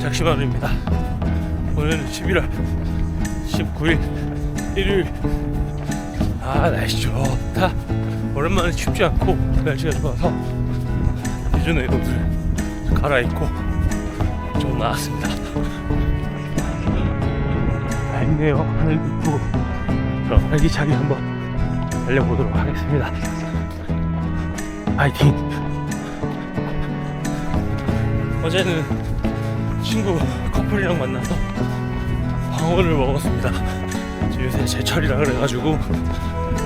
조심하루입니다. 오늘은 11월 19일 일요일. 아 날씨 좋다. 오랜만에 춥지 않고 날씨가 좋아서 기존의 옷을 갈아입고 좀 나왔습니다. 맑네요. 하늘 이쁘고 그럼 활기차게 한번 달려보도록 하겠습니다. 파이팅! 어제는 친구 커플이랑 만나서 광어를 먹었습니다. 요새 제철이라 그래가지고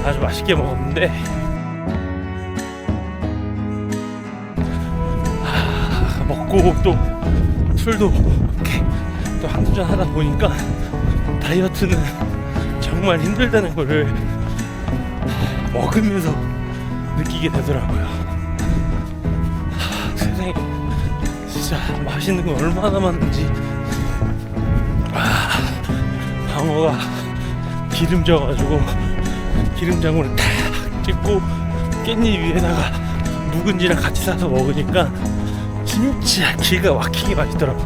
아주 맛있게 먹었는데 아, 먹고 또 술도 이렇게 또 한두 잔 하다 보니까 다이어트는 정말 힘들다는 거를 먹으면서 느끼게 되더라고요. 하, 세상에 진짜 맛있는 거 얼마나 많은지. 아, 방어가 기름져가지고 기름장으로 탁 찍고 깻잎 위에다가 묵은지랑 같이 싸서 먹으니까 진짜 기가 막히게 맛있더라고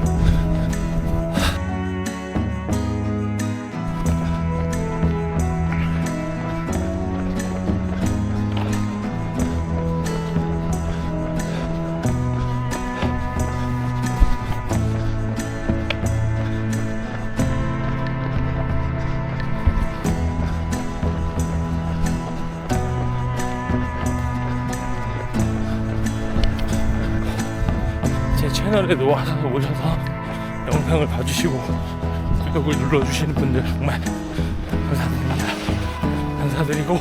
채널에도 와서 오셔서 영상을 봐주시고 구독을 눌러주시는 분들 정말 감사드립니다. 감사드리고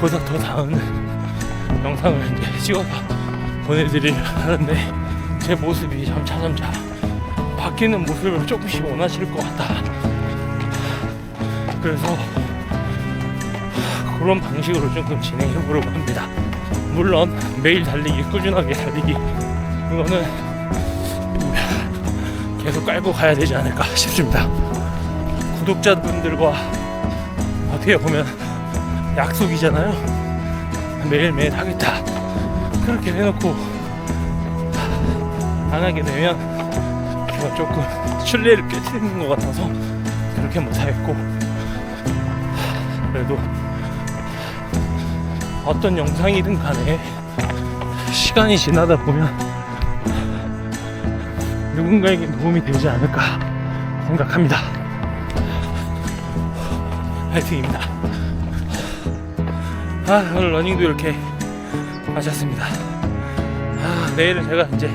보다 더 나은 영상을 이제 찍어서 보내드리려 하는데 제 모습이 점차점차 바뀌는 모습을 조금씩 원하실 것 같다. 그래서 그런 방식으로 조금 진행해 보려고 합니다. 물론 매일 달리기 꾸준하게 달리기. 이거는 계속 깔고 가야 되지 않을까 싶습니다. 구독자분들과 어떻게 보면 약속이잖아요. 매일매일 하겠다. 그렇게 해놓고 안 하게 되면 제가 조금 신뢰를 깨뜨리는 것 같아서 그렇게 못하겠고 그래도 어떤 영상이든 간에 시간이 지나다 보면 누군가에게 도움이 되지 않을까 생각합니다. 파이팅입니다. 아, 오늘 러닝도 이렇게 마쳤습니다. 아, 내일은 제가 이제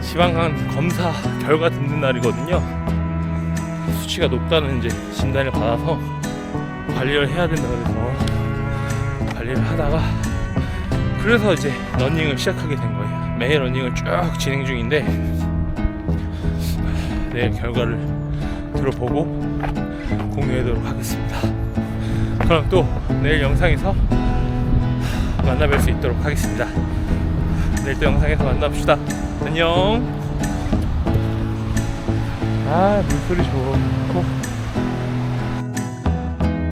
지방간 검사 결과 듣는 날이거든요. 수치가 높다는 이제 진단을 받아서 관리를 해야 된다 그래서 관리를 하다가 그래서 이제 러닝을 시작하게 된 거예요. 매일 러닝을 쭉 진행 중인데 내일 결과를 들어보고 공유하도록 하겠습니다. 그럼 또 내일 영상에서 만나뵐 수 있도록 하겠습니다. 내일 또 영상에서 만납시다. 안녕. 아 물소리 좋고